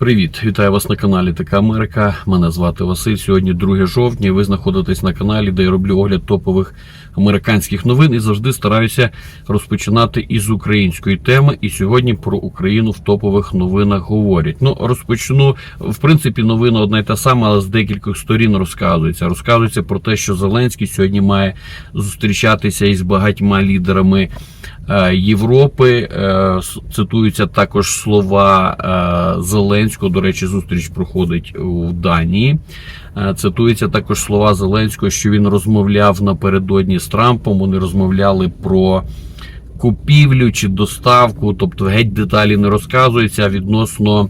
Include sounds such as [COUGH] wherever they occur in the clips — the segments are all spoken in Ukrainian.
Привіт, вітаю вас на каналі Така Америка. Мене звати Василь. Сьогодні 2 жовтня. Ви знаходитесь на каналі, де я роблю огляд топових американських новин і завжди стараюся розпочинати із української теми. І сьогодні про Україну в топових новинах говорять. Ну розпочну в принципі, новина одна й та сама, але з декількох сторін розказується. Розказується про те, що Зеленський сьогодні має зустрічатися із багатьма лідерами. Е, Європи Е, цитуються також слова е, Зеленського. До речі, зустріч проходить у Данії. Цитуються також слова Зеленського, що він розмовляв напередодні з Трампом. Вони розмовляли про купівлю чи доставку, тобто геть деталі не розказується відносно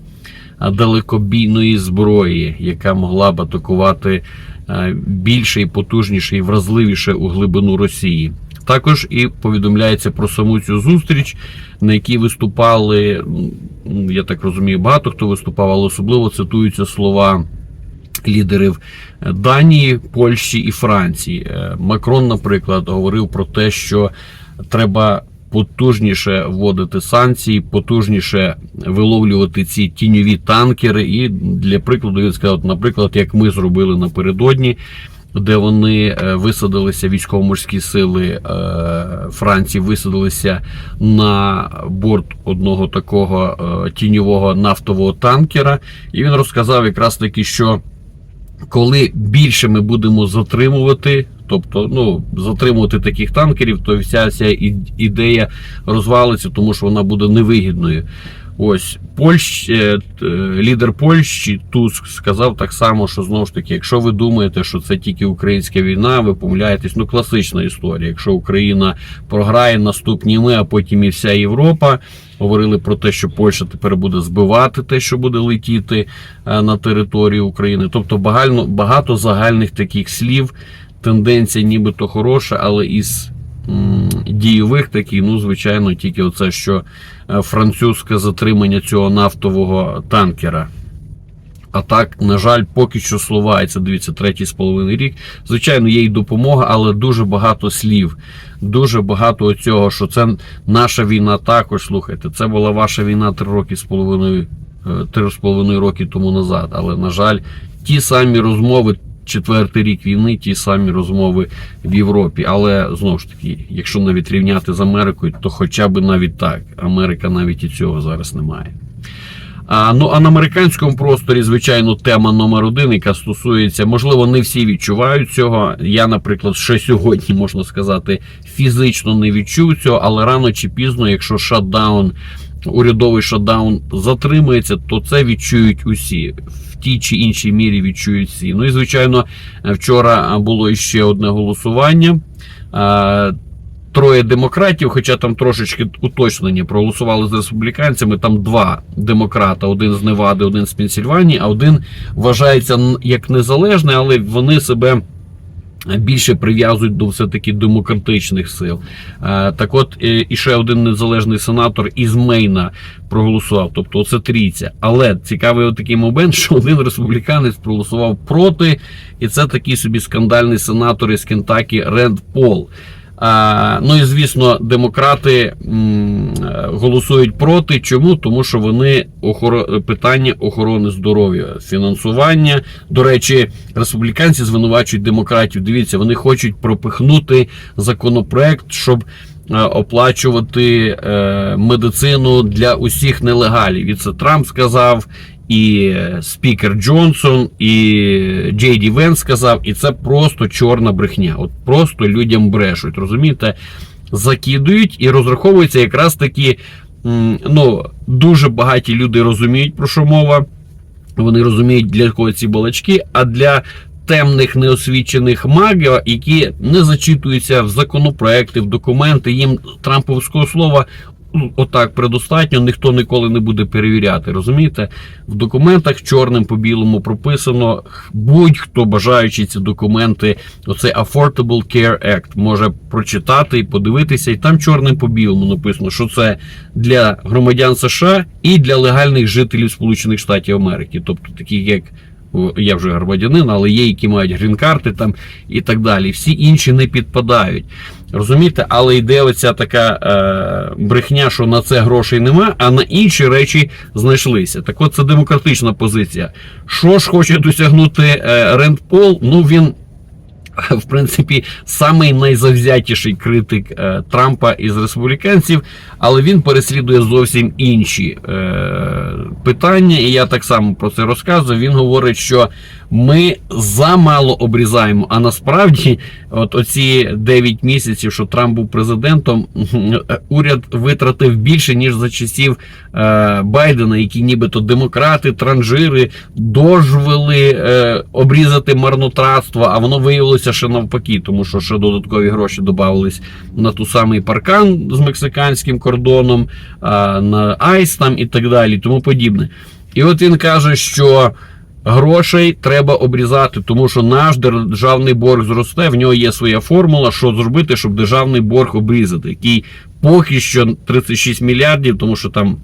далекобійної зброї, яка могла б атакувати більше і потужніше і вразливіше у глибину Росії. Також і повідомляється про саму цю зустріч, на якій виступали, я так розумію, багато хто виступав, але особливо цитуються слова лідерів Данії, Польщі і Франції. Е, Макрон, наприклад, говорив про те, що треба потужніше вводити санкції, потужніше виловлювати ці тіньові танкери. І для прикладу він сказав, наприклад, як ми зробили напередодні. Де вони е, висадилися військово-морські сили е, Франції, висадилися на борт одного такого е, тіньового нафтового танкера, і він розказав якраз таки, що коли більше ми будемо затримувати, тобто ну, затримувати таких танкерів, то вся ця ідея розвалиться, тому що вона буде невигідною. Ось Польщ, е, е, лідер Польщі Туск сказав так само, що знову ж таки, якщо ви думаєте, що це тільки українська війна, ви помиляєтесь. Ну, класична історія. Якщо Україна програє наступні ми, а потім і вся Європа. Говорили про те, що Польща тепер буде збивати те, що буде летіти е, на територію України. Тобто багально, багато загальних таких слів. Тенденція нібито хороша, але із дійових таких, ну, звичайно, тільки оце, що е, французьке затримання цього нафтового танкера. А так, на жаль, поки що слова, і дивіться, третій з половиною рік. Звичайно, є й допомога, але дуже багато слів. Дуже багато цього, що це наша війна також. Слухайте, це була ваша війна три роки з половиною, е, три з половиною роки тому назад. Але, на жаль, ті самі розмови. Четвертий рік війни, ті самі розмови в Європі. Але знову ж таки, якщо навіть рівняти з Америкою, то хоча б навіть так. Америка навіть і цього зараз не має. А, ну а на американському просторі, звичайно, тема номер один, яка стосується, можливо, не всі відчувають цього. Я, наприклад, ще сьогодні можна сказати, фізично не відчув цього, але рано чи пізно, якщо шатдаун, урядовий шатдаун затримається, то це відчують усі. Тій чи іншій мірі відчують всі. Ну і звичайно, вчора було ще одне голосування. Троє демократів, хоча там трошечки уточнення проголосували з республіканцями. Там два демократа: один з Невади, один з Пенсільванії, а один вважається як незалежний, але вони себе. Більше прив'язують до все-таки демократичних сил. Е, Так от е, і ще один незалежний сенатор із Мейна проголосував. Тобто це трійця. Але цікавий от такий момент, [LAUGHS] що один республіканець проголосував проти, і це такий собі скандальний сенатор із Кентакі Ренд Пол. А, ну і звісно, демократи е, голосують проти. Чому? Тому що вони охоро... питання охорони здоров'я, фінансування. До речі, республіканці звинувачують демократів. Дивіться, вони хочуть пропихнути законопроект, щоб е, оплачувати е, медицину для усіх нелегалів. І це Трамп сказав. І спікер Джонсон, і Джей Ді Вен сказав, і це просто чорна брехня. От просто людям брешуть, розумієте? Закидують і розраховуються якраз таки. м, Ну, дуже багаті люди розуміють, про що мова. Вони розуміють, для кого ці балачки, а для темних неосвічених магів, які не зачитуються в законопроекти, в документи, їм трамповського слова отак предостатньо, ніхто ніколи не буде перевіряти. Розумієте? В документах чорним по білому прописано будь-хто бажаючи ці документи, оцей Affordable Care Act, може прочитати і подивитися, і там чорним по білому написано, що це для громадян США і для легальних жителів Сполучених Штатів Америки, тобто таких як Я вже громадянин, але є, які мають грін-карти там і так далі. Всі інші не підпадають. Розумієте, але йде оця така е, брехня, що на це грошей нема, а на інші речі знайшлися. Так от це демократична позиція. Що ж хоче досягнути е, Ренд Пол? Ну він [LAUGHS] в принципі, самий найзавзятіший критик е, Трампа із республіканців, але він переслідує зовсім інші е, питання. І я так само про це розказую. Він говорить, що ми замало обрізаємо. А насправді, от оці 9 місяців, що Трамп був президентом, [LAUGHS] уряд витратив більше ніж за часів е, Байдена, які нібито демократи, транжири дожвели е, обрізати марнотратство, а воно виявилося ще навпаки, тому що ще додаткові гроші додавались на ту самий паркан з мексиканським кордоном, е, на Айс там і так далі, тому подібне. І от він каже, що. Грошей треба обрізати, тому що наш державний борг зросте. В нього є своя формула, що зробити, щоб державний борг обрізати, який поки що 36 мільярдів, тому що там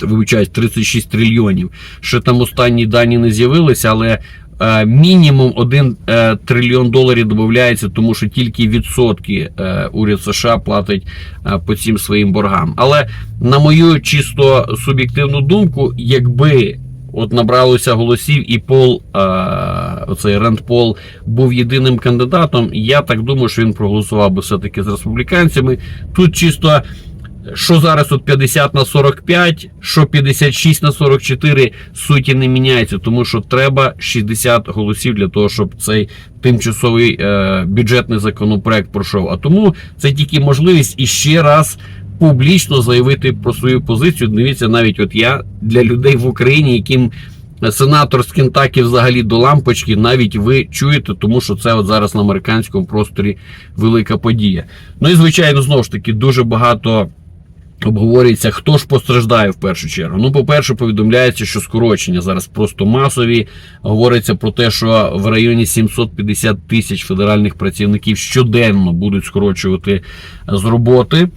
вибачаюсь, 36 трильйонів. Ще там останні дані не з'явилися, але е, мінімум 1 е, трильйон доларів додається, тому що тільки відсотки е, уряд США платить е, по цим своїм боргам. Але на мою чисто суб'єктивну думку, якби От набралося голосів, і Пол, а, оцей Ренд Пол був єдиним кандидатом. Я так думаю, що він проголосував би все-таки з республіканцями. Тут чисто що зараз от 50 на 45, що 56 на 44 суті не міняється, тому що треба 60 голосів для того, щоб цей тимчасовий е, бюджетний законопроект пройшов. А тому це тільки можливість іще раз публічно заявити про свою позицію. Дивіться, навіть от я для людей в Україні, яким сенатор з Кентакі взагалі до лампочки, навіть ви чуєте, тому що це от зараз на американському просторі велика подія. Ну і звичайно, знову ж таки, дуже багато. Обговорюється, хто ж постраждає в першу чергу. Ну, по-перше, повідомляється, що скорочення зараз просто масові. Говориться про те, що в районі 750 тисяч федеральних працівників щоденно будуть скорочувати з роботи.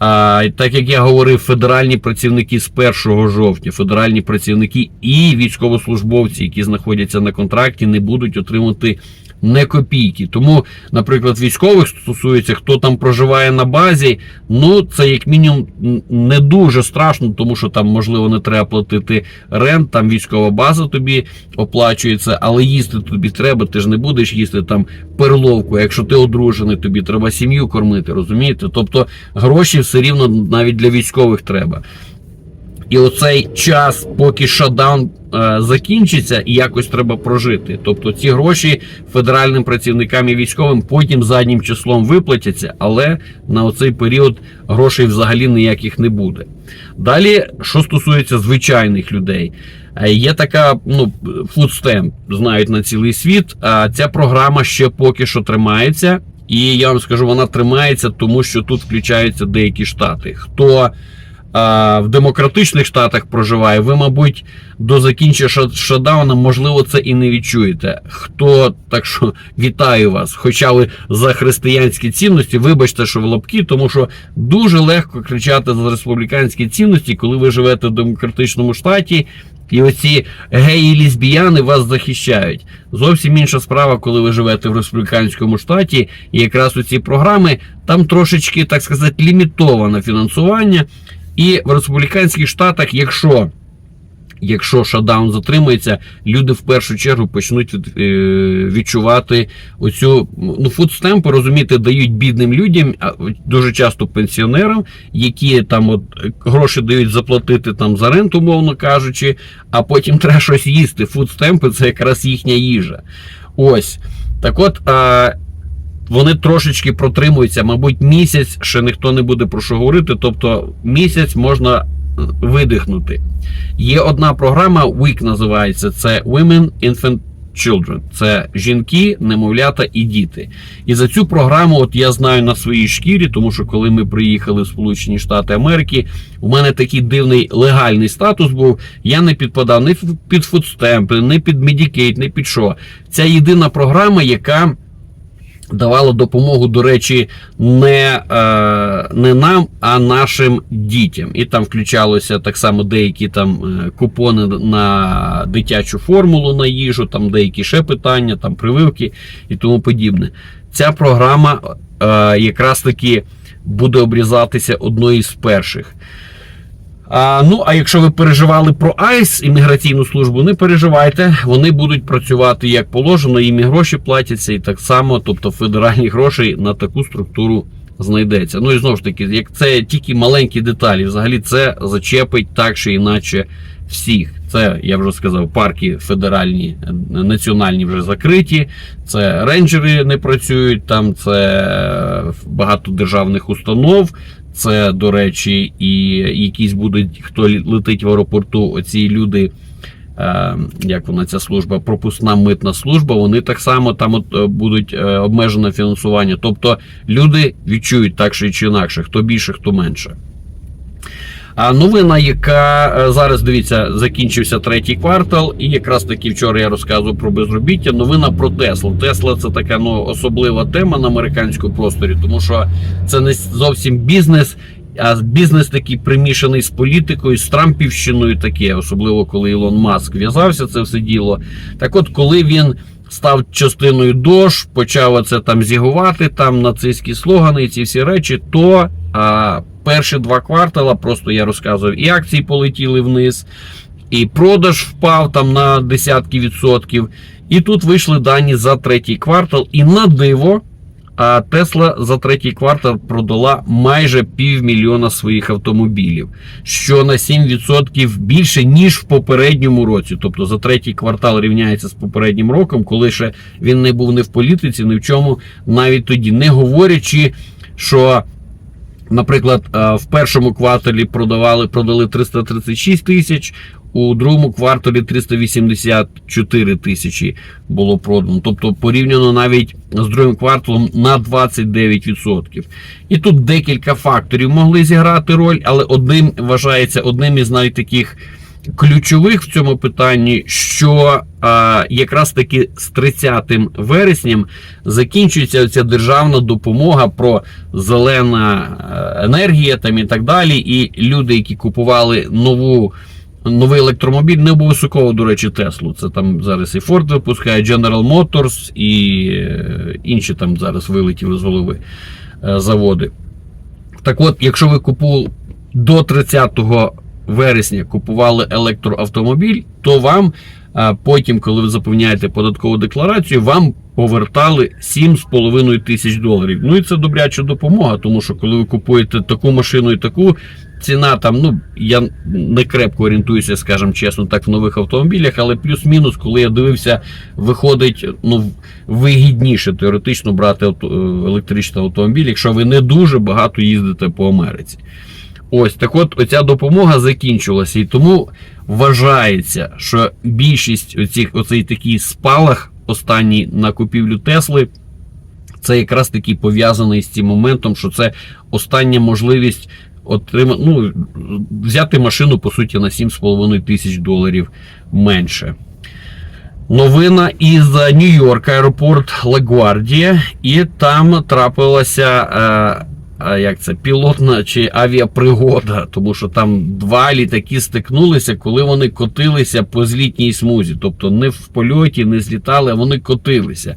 А, Так як я говорив, федеральні працівники з 1 жовтня, федеральні працівники і військовослужбовці, які знаходяться на контракті, не будуть отримати не копійки. Тому, наприклад, військових стосується, хто там проживає на базі, ну це як мінімум не дуже страшно, тому що там можливо не треба платити рент, там військова база тобі оплачується, але їсти тобі треба. Ти ж не будеш їсти там перловку. Якщо ти одружений, тобі треба сім'ю кормити, розумієте? Тобто гроші все рівно навіть для військових треба. І оцей час, поки шатдаун е, закінчиться, і якось треба прожити. Тобто ці гроші федеральним працівникам і військовим потім заднім числом виплатяться, але на оцей період грошей взагалі ніяких не буде. Далі, що стосується звичайних людей, е, є така ну, фудстемп, знають на цілий світ. А ця програма ще поки що тримається. І я вам скажу, вона тримається, тому що тут включаються деякі штати. Хто в демократичних штатах проживає, ви, мабуть, до закінчення шатдауна, можливо, це і не відчуєте. Хто так що вітаю вас, хоча ви за християнські цінності, вибачте, що в лапки, тому що дуже легко кричати за республіканські цінності, коли ви живете в демократичному штаті. І оці геї і лесбіяни вас захищають. Зовсім інша справа, коли ви живете в республіканському штаті, і якраз у ці програми там трошечки, так сказати, лімітоване фінансування. І в республіканських штатах, якщо якщо шатдаун затримається, люди в першу чергу почнуть е, відчувати оцю ну, фудстемпи, розумієте, дають бідним людям, дуже часто пенсіонерам, які там от гроші дають заплатити там за ренту, умовно кажучи, а потім [LAUGHS] треба щось їсти. Фудстемпи це якраз їхня їжа. Ось. Так от. Вони трошечки протримуються, мабуть, місяць ще ніхто не буде про що говорити. Тобто місяць можна е, видихнути. Є одна програма, WIC називається це Women Infant Children. Це жінки, немовлята і діти. І за цю програму, от я знаю на своїй шкірі, тому що коли ми приїхали в Сполучені Штати Америки, у мене такий дивний легальний статус був. Я не підпадав ні під фудстемпи, ні під Medicaid, ні під що. Ця єдина програма, яка давала допомогу, до речі, не, е, не нам, а нашим дітям. І там включалося так само деякі там е, купони на дитячу формулу на їжу, там деякі ще питання, там прививки і тому подібне. Ця програма е, якраз таки буде обрізатися одною з перших. А, ну, а якщо ви переживали про АЙС імміграційну службу, не переживайте, вони будуть працювати як положено, їм і гроші платяться, і так само, тобто федеральні гроші на таку структуру знайдеться. Ну і знову ж таки, як це тільки маленькі деталі, взагалі це зачепить так чи іначе всіх. Це я вже сказав, парки федеральні, національні вже закриті. Це рейнджери не працюють, там це е, багато державних установ. Це, до речі, і якісь будуть, хто летить в аеропорту, оці люди, е, як вона ця служба, пропускна митна служба, вони так само там от е, будуть е, обмежене фінансування. Тобто люди відчують так чи інакше, хто більше, хто менше. А новина, яка е, зараз дивіться, закінчився третій квартал, і якраз таки вчора я розказував про безробіття. Новина про Теслу. Тесла це така ну особлива тема на американському просторі, тому що це не зовсім бізнес. А бізнес такий примішаний з політикою, з Трампівщиною, таке, особливо коли Ілон Маск в'язався це все діло. Так от, коли він став частиною ДОЖ, почав оце там зігувати, там нацистські слогани і ці всі речі, то а, перші два квартала, просто я розказував, і акції полетіли вниз, і продаж впав там на десятки відсотків. І тут вийшли дані за третій квартал, і на диво. А Тесла за третій квартал продала майже півмільйона своїх автомобілів, що на 7% більше ніж в попередньому році. Тобто за третій квартал рівняється з попереднім роком, коли ще він не був не в політиці, ні в чому навіть тоді, не говорячи, що. Наприклад, е, в першому кварталі продавали продали 336 тисяч, у другому кварталі 384 тисячі було продано. Тобто порівняно навіть з другим кварталом на 29%. І тут декілька факторів могли зіграти роль, але одним вважається одним із найтаких таких. Ключових в цьому питанні, що а, якраз таки з 30 вересням закінчується ця державна допомога про зелена е, енергія там і так далі. І люди, які купували нову новий електромобіль, не обов'язково, до речі, Теслу. Це там зараз і Ford випускає, General Motors і е, інші там зараз вилетіли з голови е, заводи. Так от, якщо ви купували до 30 вересня купували електроавтомобіль, то вам потім, коли ви заповняєте податкову декларацію, вам повертали 7,5 тисяч доларів. Ну і це добряча допомога, тому що коли ви купуєте таку машину і таку. Ціна там, ну я не крепко орієнтуюся, скажімо чесно, так в нових автомобілях, але плюс-мінус, коли я дивився, виходить ну вигідніше теоретично брати авто, електричний автомобіль, якщо ви не дуже багато їздите по Америці. Ось так от оця допомога закінчилася, і тому вважається, що більшість оцих, оцей такий спалах останній на купівлю Тесли. Це якраз таки пов'язаний з цим моментом, що це остання можливість отримати, ну, взяти машину, по суті, на 7,5 тисяч доларів менше. Новина із Нью-Йорка, аеропорт Лагуардія, і там трапилася. Е, як це пілотна чи авіапригода, тому що там два літаки стикнулися, коли вони котилися по злітній смузі. Тобто не в польоті, не злітали, а вони котилися.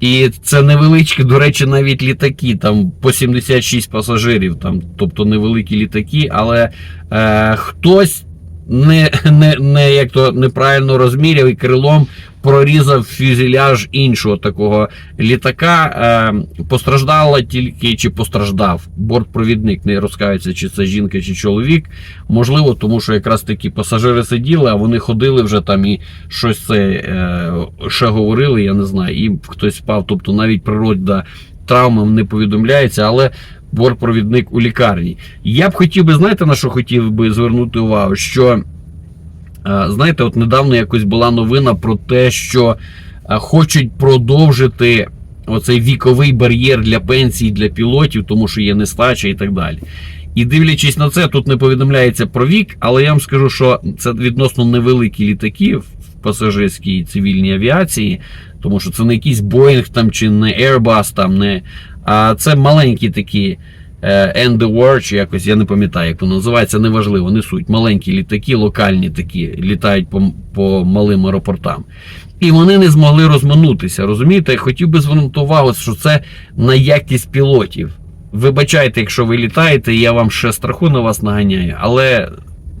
І це невеличкі, до речі, навіть літаки, там по 76 пасажирів, там, тобто невеликі літаки, але е, хтось не не, не як то неправильно розміряв і крилом прорізав фюзеляж іншого такого літака. Е, Постраждала тільки чи постраждав бортпровідник. Не розкається, чи це жінка, чи чоловік. Можливо, тому що якраз такі пасажири сиділи, а вони ходили вже там і щось це е, ще говорили. Я не знаю, і хтось спав. Тобто навіть природа травмам не повідомляється, але бортпровідник у лікарні. Я б хотів би, знаєте, на що хотів би звернути увагу? Що, знаєте, от недавно якось була новина про те, що хочуть продовжити оцей віковий бар'єр для пенсій для пілотів, тому що є нестача і так далі. І дивлячись на це, тут не повідомляється про вік, але я вам скажу, що це відносно невеликі літаки. В пасажирській цивільній авіації, тому що це не якийсь Boeing там чи не Airbus, там не. А це маленькі такі е, Endeavour, чи якось, я не пам'ятаю, як воно називається, неважливо, не суть. Маленькі літаки, локальні такі, літають по, по малим аеропортам. І вони не змогли розминутися. Розумієте, я хотів би звернути увагу, що це на якість пілотів. Вибачайте, якщо ви літаєте, я вам ще страху на вас наганяю, але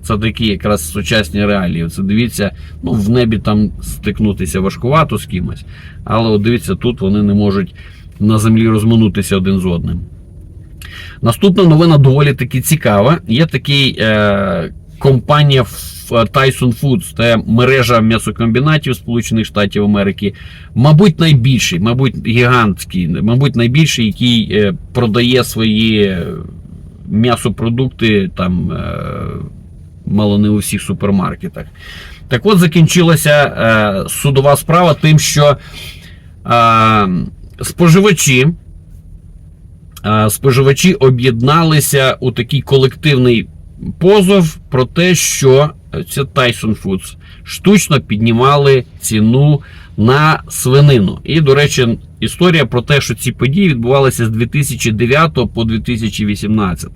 це такі якраз сучасні реалії. Це дивіться, ну в небі там стикнутися важкувато з кимось, але от дивіться, тут вони не можуть на землі розминутися один з одним. Наступна новина доволі таки цікава. Є такий е, компанія Tyson Foods, це мережа м'ясокомбінатів Сполучених Штатів Америки. Мабуть, найбільший, мабуть, гігантський, мабуть, найбільший, який е, продає свої е, м'ясопродукти там е, мало не у всіх супермаркетах. Так от закінчилася е, судова справа тим, що е, споживачі е, споживачі об'єдналися у такий колективний позов про те, що це Tyson Foods штучно піднімали ціну на свинину. І, до речі, історія про те, що ці події відбувалися з 2009 по 2018.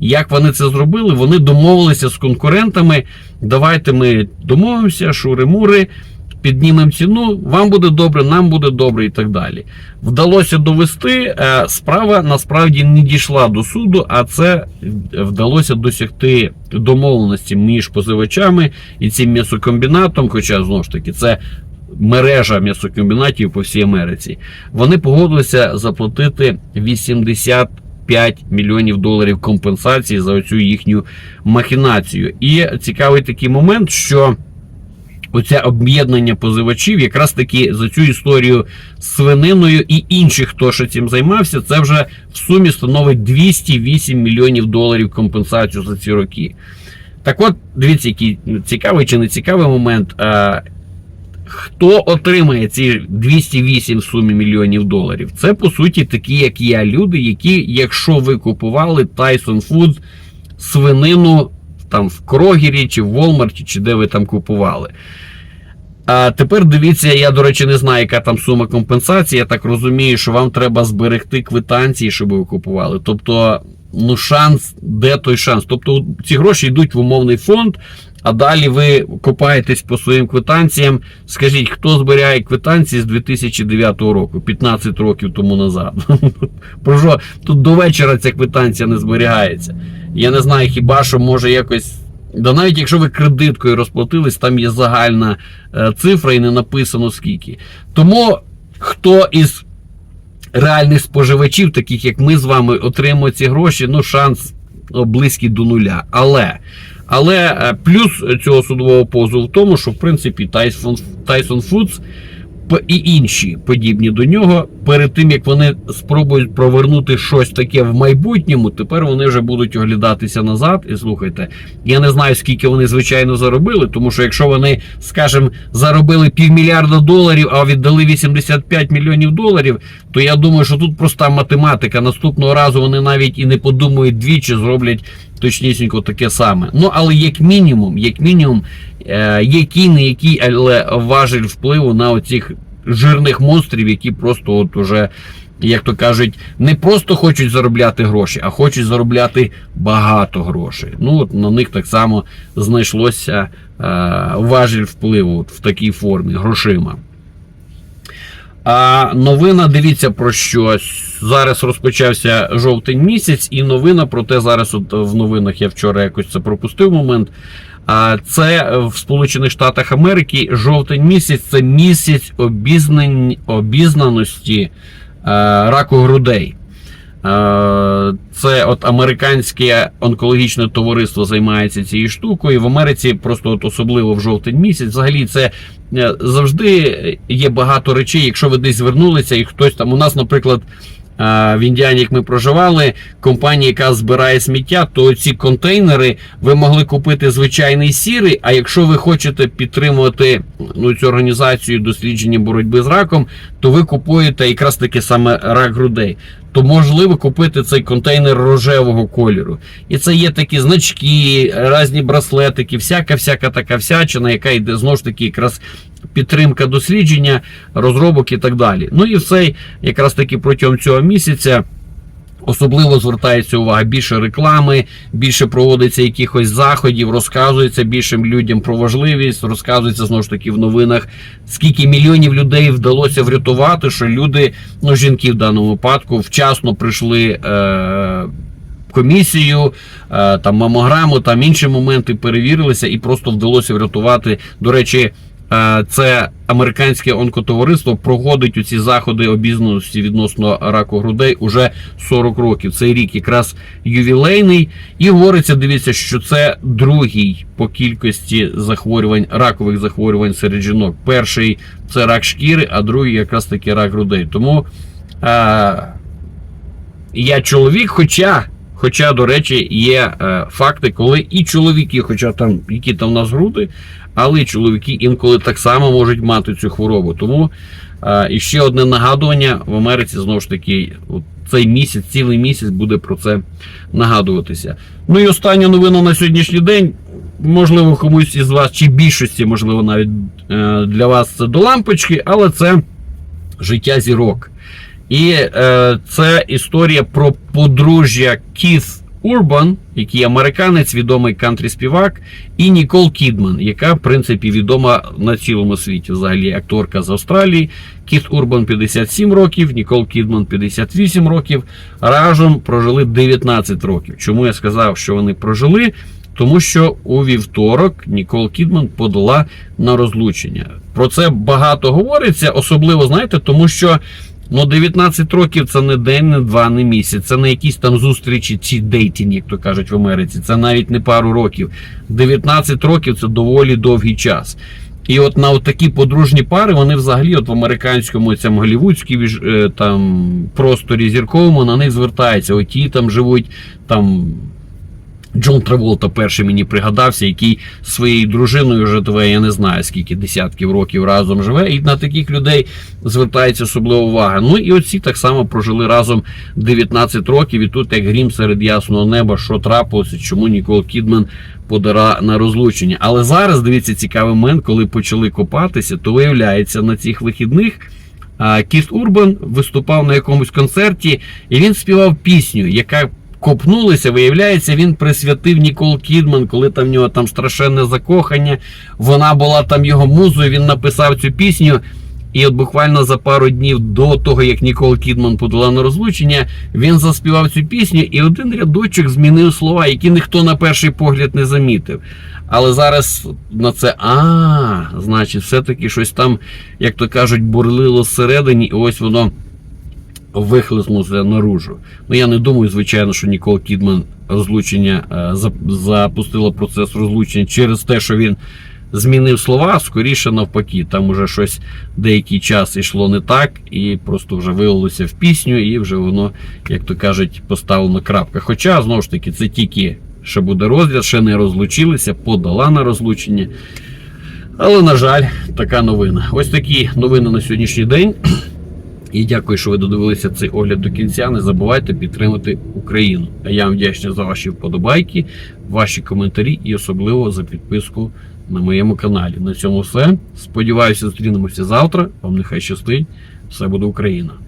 Як вони це зробили? Вони домовилися з конкурентами. Давайте ми домовимося, шури-мури, піднімемо ціну, вам буде добре, нам буде добре і так далі. Вдалося довести. е, Справа насправді не дійшла до суду, а це вдалося досягти домовленості між позивачами і цим м'ясокомбінатом. Хоча знову ж таки це мережа м'ясокомбінатів по всій Америці. Вони погодилися заплатити 80 5 мільйонів доларів компенсації за оцю їхню махінацію. І цікавий такий момент, що оце об'єднання позивачів, якраз таки за цю історію з свининою і інших, хто ще цим займався, це вже в сумі становить 208 мільйонів доларів компенсацію за ці роки. Так от, дивіться, який цікавий чи не цікавий момент. А, Хто отримає ці 208 в сумі мільйонів доларів? Це по суті такі, як я, люди, які, якщо ви купували Tyson Foods свинину там в Крогері чи в Walmart, чи де ви там купували. А тепер дивіться, я, до речі, не знаю, яка там сума компенсації. Я так розумію, що вам треба зберегти квитанції, щоб ви купували. Тобто, ну шанс, де той шанс? Тобто, ці гроші йдуть в умовний фонд, а далі ви копаєтесь по своїм квитанціям. Скажіть, хто зберігає квитанції з 2009 року, 15 років тому назад? [LAUGHS] Про що тут до вечора ця квитанція не зберігається. Я не знаю, хіба що може якось. Да навіть якщо ви кредиткою розплатились, там є загальна е, цифра і не написано скільки. Тому хто із реальних споживачів, таких як ми з вами, отримує ці гроші, ну шанс ну, близький до нуля. Але, але е, плюс цього судового позову в тому, що в принципі Tyson, Tyson Foods і інші подібні до нього, перед тим як вони спробують провернути щось таке в майбутньому, тепер вони вже будуть оглядатися назад. І слухайте, я не знаю, скільки вони звичайно заробили, тому що якщо вони, скажімо, заробили півмільярда доларів, а віддали 85 мільйонів доларів, то я думаю, що тут проста математика. Наступного разу вони навіть і не подумають двічі, зроблять точнісінько таке саме. Ну але як мінімум, як мінімум, е, який не який, але важель впливу на оцих жирних монстрів, які просто от уже. Як то кажуть, не просто хочуть заробляти гроші, а хочуть заробляти багато грошей. Ну от на них так само знайшлося е, важіль впливу от в такій формі грошима. А новина, дивіться про що. Зараз розпочався жовтень місяць, і новина про те, зараз от в новинах я вчора якось це пропустив момент. А це в Сполучених Штатах Америки жовтень місяць це місяць обізнан... обізнаності е, раку грудей. Е, Це от американське онкологічне товариство займається цією штукою. В Америці просто от особливо в жовтень місяць. Взагалі, це е, завжди є багато речей. Якщо ви десь звернулися, і хтось там у нас, наприклад. е, В Індіані, як ми проживали, компанія, яка збирає сміття, то ці контейнери ви могли купити звичайний сірий. А якщо ви хочете підтримувати ну, цю організацію дослідження боротьби з раком, то ви купуєте якраз таки саме рак грудей. То можливо купити цей контейнер рожевого кольору. І це є такі значки, різні браслетики, всяка-всяка така всячина, яка йде знову ж таки якраз підтримка дослідження, розробок і так далі. Ну і все якраз таки протягом цього місяця. Особливо звертається увага більше реклами, більше проводиться якихось заходів, розказується більшим людям про важливість, розказується знову ж таки в новинах, скільки мільйонів людей вдалося врятувати, що люди, ну жінки в даному випадку, вчасно прийшли. Е- Комісію, е, там мамограму, там інші моменти перевірилися і просто вдалося врятувати. До речі, це американське онкотовариство проводить у ці заходи обізнаності відносно раку грудей уже 40 років. Цей рік якраз ювілейний. І говориться, дивіться, що це другий по кількості захворювань, ракових захворювань серед жінок. Перший це рак шкіри, а другий якраз таки рак грудей. Тому е, я чоловік, хоча. Хоча, до речі, є е, факти, коли і чоловіки, хоча там які там у нас груди, але і чоловіки інколи так само можуть мати цю хворобу. Тому е, і ще одне нагадування в Америці знову ж таки, цей місяць, цілий місяць буде про це нагадуватися. Ну і остання новина на сьогоднішній день. Можливо, комусь із вас, чи більшості, можливо, навіть е, для вас це до лампочки, але це життя зірок. І е, це історія про подружжя Кіт Урбан, який американець, відомий кантрі співак, і Нікол Кідман, яка в принципі відома на цілому світі. Взагалі акторка з Австралії. Кіт Урбан 57 років, Нікол Кідман 58 років. Разом прожили 19 років. Чому я сказав, що вони прожили? Тому що у вівторок Нікол Кідман подала на розлучення. Про це багато говориться, особливо знаєте, тому що. Ну, 19 років це не день, не два, не місяць. Це не якісь там зустрічі чи дейтінг, як то кажуть в Америці. Це навіть не пару років. 19 років це доволі довгий час. І от на от такі подружні пари вони взагалі от в американському цьому голівудській е, там просторі зірковому на них звертаються. Оті там живуть там. Джон Траволта перший мені пригадався, який зі своєю дружиною живе, я не знаю скільки десятків років разом живе, і на таких людей звертається особлива увага. Ну і оці так само прожили разом 19 років, і тут як грім серед ясного неба, що трапилося, чому Нікол Кідман подара на розлучення. Але зараз дивіться цікавий момент, коли почали копатися, то виявляється на цих вихідних. Кіст Урбан виступав на якомусь концерті, і він співав пісню, яка копнулися, виявляється, він присвятив Нікол Кідман, коли там в нього там страшенне закохання. Вона була там його музою. Він написав цю пісню. І от буквально за пару днів до того, як Нікол Кідман подала на розлучення, він заспівав цю пісню, і один рядочок змінив слова, які ніхто на перший погляд не замітив. Але зараз на це а, значить, все-таки щось там, як то кажуть, бурлило зсередині, і ось воно вихлеснулося наружу. Ну я не думаю, звичайно, що Нікол Кідман розлучення е, запустила процес розлучення через те, що він змінив слова, скоріше навпаки. Там уже щось деякий час йшло не так, і просто вже вилилося в пісню, і вже воно, як то кажуть, поставлено крапка. Хоча, знову ж таки, це тільки ще буде розгляд, ще не розлучилися, подала на розлучення. Але, на жаль, така новина. Ось такі новини на сьогоднішній день. І дякую, що ви додивилися цей огляд до кінця. Не забувайте підтримати Україну. А я вам вдячний за ваші вподобайки, ваші коментарі і особливо за підписку на моєму каналі. На цьому все. Сподіваюся, зустрінемося завтра. Вам нехай щастить. Все буде Україна!